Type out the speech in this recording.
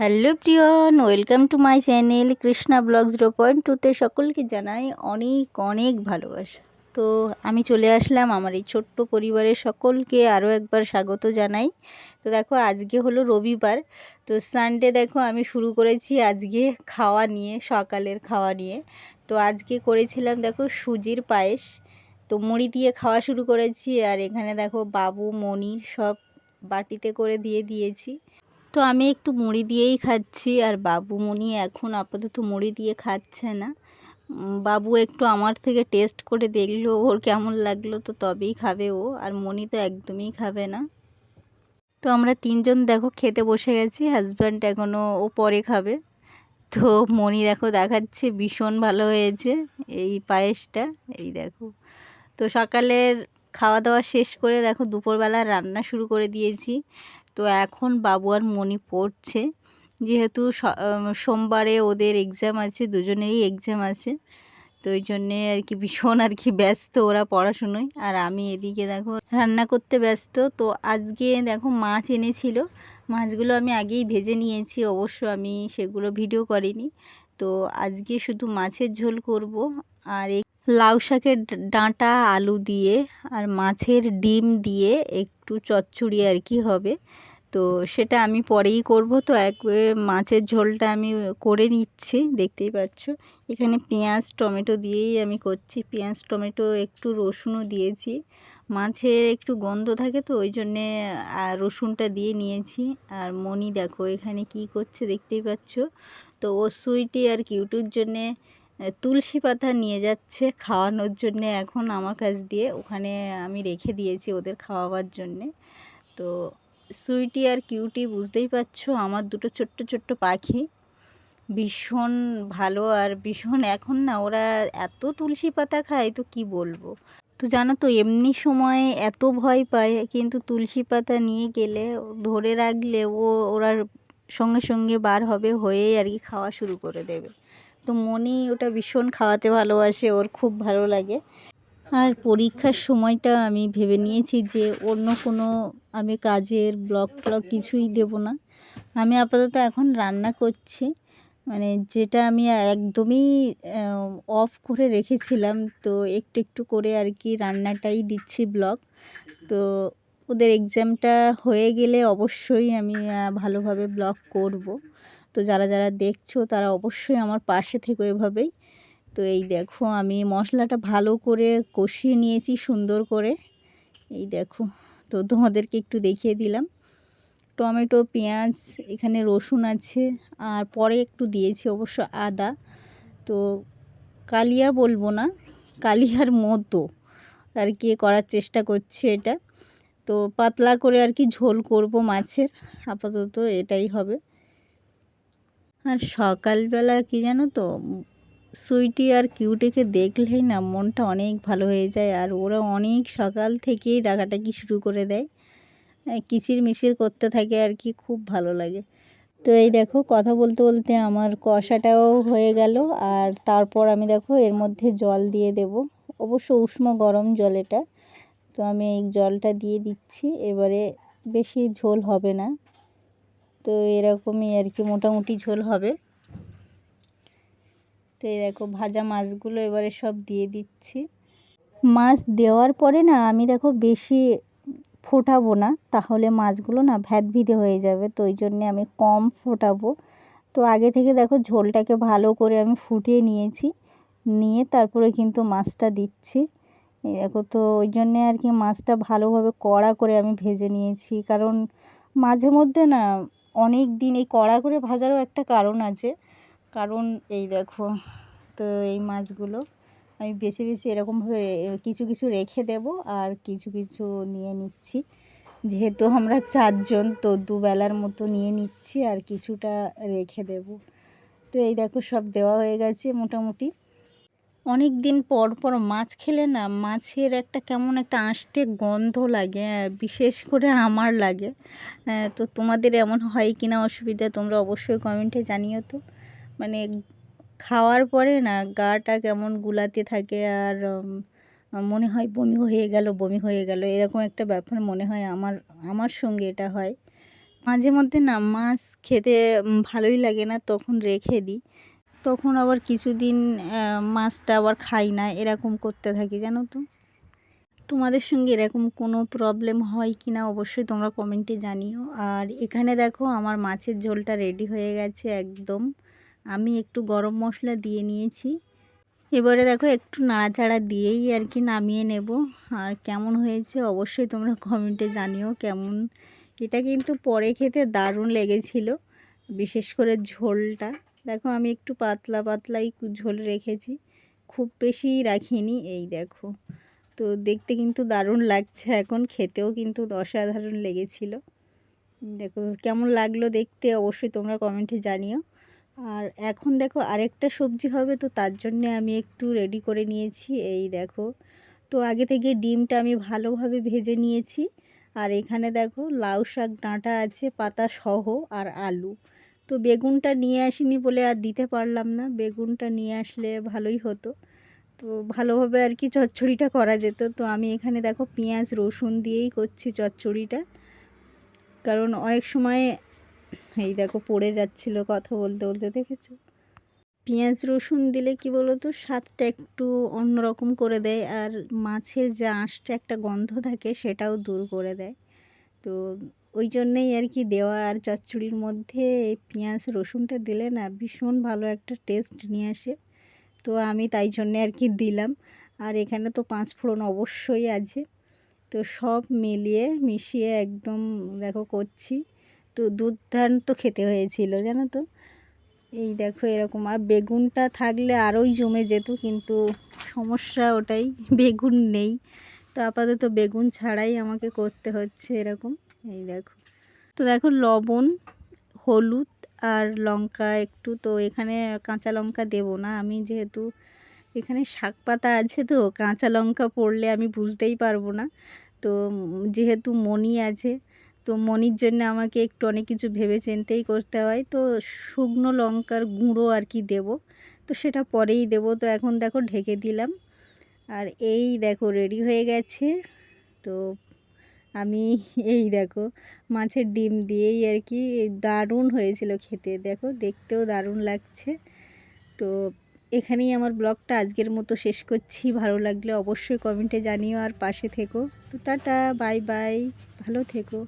Hello প্রিয়ন, welcome to my channel Krishna blog zero point টুতে সকলকে জানাই অনেক অনেক ভালোবাসা। তো আমি চলে আসলাম আমার এই ছোট্ট পরিবারের সকলকে আরও একবার স্বাগত জানাই। তো দেখো, আজকে হলো রবিবার, তো সানডে দেখো আমি শুরু করেছি আজকে খাওয়া নিয়ে, সকালের খাওয়া নিয়ে। তো আজকে করেছিলাম দেখো সুজির পায়েস, তো মুড়ি দিয়ে খাওয়া শুরু করেছি আর এখানে দেখো বাবু মনির সব বাটিতে করে দিয়ে দিয়েছি। তো আমি একটু মুড়ি দিয়েই খাচ্ছি আর বাবু মনি এখন আপাতত মুড়ি দিয়ে খাচ্ছে না। বাবু একটু আমার থেকে টেস্ট করে দেখল, ওর কেমন লাগল তো তবেই খাবে ও, আর মনি তো একদমই খাবে না। তো আমরা তিনজন দেখো খেতে বসে গেছি হাজব্যান্ড এখনও ও পরে খাবে। তো মনি দেখো দেখাচ্ছে, ভীষণ ভালো হয়েছে এই পায়েসটা, এই দেখো। তো সকালের খাওয়া দাওয়া শেষ করে দেখো দুপুরবেলা রান্না শুরু করে দিয়েছি। তো এখন বাবু আর মনি পড়ছে। যেহেতু সোমবারে ওদের এক্সাম আছে, দুজনেরই এক্সাম আছে, তো ওই জন্যে আর কি ভীষণ আর কি ব্যস্ত ওরা পড়াশুনোয়। আর আমি এদিকে দেখো, রান্না করতে ব্যস্ত, তো আজকে দেখো মাছ এনেছিল। মাছগুলো আমি আগেই ভেজে নিয়েছি, অবশ্য আমি সেগুলো ভিডিও করিনি। তো আজকে শুধু মাছের ঝোল করব আর লাউ শাকের ডাঁটা, আলু দিয়ে আর মাছের ডিম দিয়ে একটু চচ্চড়ি আর কি হবে। তো সেটা আমি পরেই করব। তো এক মাছের ঝোলটা আমি করে নিচ্ছি, দেখতেই পাচ্ছ। এখানে পেঁয়াজ, টমেটো দিয়েই আমি করছি। পেঁয়াজ, টমেটো, একটু রসুনও দিয়েছি। মাছের একটু গন্ধ থাকে তো, ওই জন্যে রসুনটা দিয়ে নিয়েছি। আর মনি দেখো এখানে কি করছে দেখতেই পাচ্ছ। তো ও সুইটি আর কিউটুর জন্যে তুলসী পাতা নিয়ে যাচ্ছে খাওয়ানোর জন্যে এখন আমার কাছ দিয়ে। ওখানে আমি রেখে দিয়েছি ওদের খাওয়াবার জন্যে। তো সুইটি আর কিউটি বুঝতেই পারছ, আমার দুটো ছোট্ট ছোট্ট পাখি। ভীষণ ভালো আর ভীষণ এখন না ওরা এত তুলসী পাতা খায় তো কি বলব? তো জানো তো, এমনি সময় এত ভয় পায়, কিন্তু তুলসী পাতা নিয়ে গেলে, ধরে রাখলে ও, ওরা সঙ্গে সঙ্গে বার হবে হয়েই আর কি খাওয়া শুরু করে দেবে। তো মনি ওটা ভীষণ খাওয়াতে ভালোবাসে, ওর খুব ভালো লাগে। আর পরীক্ষার সময়টা আমি ভেবে নিয়েছি যে অন্য কোনো আমি কাজের ব্লগ ট্লগ কিছুই দেব না। আমি আপাতত এখন রান্না করছি। মানে যেটা আমি একদমই অফ করে রেখেছিলাম, তো একটু একটু করে আর কি রান্নাটাই দিচ্ছি ব্লগ। তো ওদের এক্সামটা হয়ে গেলে অবশ্যই আমি ভালোভাবে ব্লগ করব। তো যারা যারা দেখছ তারা অবশ্যই আমার পাশে থেকো এভাবেই। তো এই দেখো আমি মশলাটা ভালো করে কষিয়ে নিয়েছি সুন্দর করে। এই দেখো, তো তোমাদেরকে একটু দেখিয়ে দিলাম। টমেটো, পেঁয়াজ, এখানে রসুন আছে, আর পরে একটু দিয়েছি অবশ্য আদা। তো কালিয়া বলব না, কালিয়ার মতো আর কি করার চেষ্টা করছি এটা। তো পাতলা করে আর কি ঝোল করব মাছের, আপাতত এটাই হবে। আর সকালবেলা কি জানো তো সুইটি আর কিউটিকে দেখলেই না মনটা অনেক ভালো হয়ে যায় আর ওরা অনেক সকাল থেকেই ডাকাটাকি শুরু করে দেয়। কিচির মিচির করতে থাকে আর কি, খুব ভালো লাগে। তো এই দেখো, কথা বলতে বলতে আমার কষাটাও হয়ে গেল আর তারপর আমি দেখো এর মধ্যে জল দিয়ে দেব। অবশ্য উষ্ণ গরম জল এটা। তো আমি এই জলটা দিয়ে দিচ্ছি, এবারে বেশি ঝোল হবে না। তো এরকমই আর কি, মোটামুটি ঝোল হবে। তো এই দেখো ভাজা মাছগুলো এবারে সব দিয়ে দিচ্ছি। মাছ দেওয়ার পরে না আমি দেখো বেশি ফোটাবো না, তাহলে মাছগুলো না ভ্যাদ ভিদে হয়ে যাবে, তো ওই জন্যে আমি কম ফোটাবো। তো আগে থেকে দেখো ঝোলটাকে ভালো করে আমি ফুটিয়ে নিয়েছি, নিয়ে তারপরে কিন্তু মাছটা দিচ্ছি। দেখো তো ওই জন্যে আর কি মাছটা ভালোভাবে কড়া করে আমি ভেজে নিয়েছি, কারণ মাঝে মধ্যে না অনেক দিন এই কড়া করে ভাজারও একটা কারণ আছে। কারণ এই দেখো তো এই মাছগুলো আমি বেশি বেশি এরকমভাবে কিছু কিছু রেখে দেব আর কিছু কিছু নিয়ে নিচ্ছি। যেহেতু আমরা চারজন তো দুবেলার মতো নিয়ে নিচ্ছি আর কিছুটা রেখে দেব। তো এই দেখো সব দেওয়া হয়ে গেছে মোটামুটি। অনেক দিন পর পর মাছ খেলে না মাছের একটা কেমন একটা আঁশটে গন্ধ লাগে হ্যাঁ, বিশেষ করে আমার লাগে। হ্যাঁ, তো তোমাদের এমন হয় কি না অসুবিধা তোমরা অবশ্যই কমেন্টে জানিও তো। মানে খাওয়ার পরে না গাটা কেমন গুলাতে থাকে আর মনে হয় বমি হয়ে গেল, বমি হয়ে গেল, এরকম একটা ব্যাপার মনে হয় আমার আমার সঙ্গে এটা হয়। মাঝে মধ্যে না মাছ খেতে ভালোই লাগে না, তখন রেখে দিই। তখন আবার কিছুদিন মাছটা আবার খাই না, এরকম করতে থাকি, জানো তো? তোমাদের সঙ্গে এরকম কোনো প্রবলেম হয় কি না অবশ্যই তোমরা কমেন্টে জানিও। আর এখানে দেখো আমার মাছের ঝোলটা রেডি হয়ে গেছে একদম। আমি একটু গরম মশলা দিয়ে নিয়েছি। এবারে দেখো একটু নাড়াচাড়া দিয়েই আর কি নামিয়ে নেব। আর কেমন হয়েছে অবশ্যই তোমরা কমেন্টে জানিও কেমন। এটা কিন্তু পরে খেতে দারুণ লেগেছিল, বিশেষ করে ঝোলটা। দেখো আমি একটু পাতলা পাতলাই ঝোল রেখেছি, খুব বেশি রাখিনি এই দেখো। তো দেখতে কিন্তু দারুণ লাগছে এখন, খেতেও কিন্তু অসাধারণ লেগেছিল। দেখো কেমন লাগল দেখতে অবশ্যই তোমরা কমেন্টে জানিও। আর এখন দেখো আরেকটা সবজি হবে, তো তার জন্যে আমি একটু রেডি করে নিয়েছি। এই দেখো, তো আগে থেকে ডিমটা আমি ভালোভাবে ভেজে নিয়েছি। আর এখানে দেখো লাউ শাক ডাঁটা আছে, পাতা সহ আর আলু। তো বেগুনটা নিয়ে আসিনি বলে আর দিতে পারলাম না। বেগুনটা নিয়ে আসলে ভালোই হতো। তো ভালোভাবে আর কি চচ্চড়িটা করা যেত। তো আমি এখানে দেখো পেঁয়াজ রসুন দিয়েই করছি চচ্চড়িটা। কারণ অনেক সময় এই দেখো পড়ে যাচ্ছিল কথা বলতে বলতে, দেখেছ? পেঁয়াজ রসুন দিলে কি বলো তো স্বাদটা একটু অন্যরকম করে দেয় আর মাছের যে আঁশটা একটা গন্ধ থাকে সেটাও দূর করে দেয়। তো ওই জন্যেই আর কি দেওয়া আর চচ্চড়ির মধ্যে পেঁয়াজ রসুনটা দিলে না ভীষণ ভালো একটা টেস্ট নিয়ে আসে। তো আমি তাই জন্যে আর কি দিলাম। আর এখানে তো পাঁচ ফোড়ন অবশ্যই আছে। তো সব মিলিয়ে মিশিয়ে একদম দেখো করছি। তো দুর্দান্ত খেতে হয়েছিল, জানো তো? এই দেখো এরকম, আর বেগুনটা থাকলে আরোই জমে যেত, কিন্তু সমস্যা ওটাই, বেগুন নেই। তো আপাতত বেগুন ছাড়াই আমাকে করতে হচ্ছে এরকম, এই দেখো। তো দেখো লবণ, হলুদ আর লঙ্কা একটু, তো এখানে কাঁচা লঙ্কা দেব না, আমি যেহেতু এখানে শাক পাতা আছে তো, কাঁচা লঙ্কা পড়লে আমি বুঝতেই পারব না। তো যেহেতু মনি আছে তো মনির জন্য আমাকে একটু অনেক কিছু ভেবে চিন্তেই করতে হয়। তো শুকনো লঙ্কার গুঁড়ো আর কি দেব। তো সেটা পরেই দেব। তো এখন দেখো ঢেকে দিলাম। আর এই দেখো রেডি হয়ে গেছে। তো আমি এই দেখো মাছের ডিম দিয়েই আর কি দারুণ হয়েছিল খেতে। দেখো দেখতেও দারুণ লাগছে। তো এখানেই আমার ব্লগটা আজকের মতো শেষ করছি। ভালো লাগলে অবশ্যই কমেন্টে জানিও আর পাশে থেকো। তো টাটা, বাই বাই, ভালো থেকো।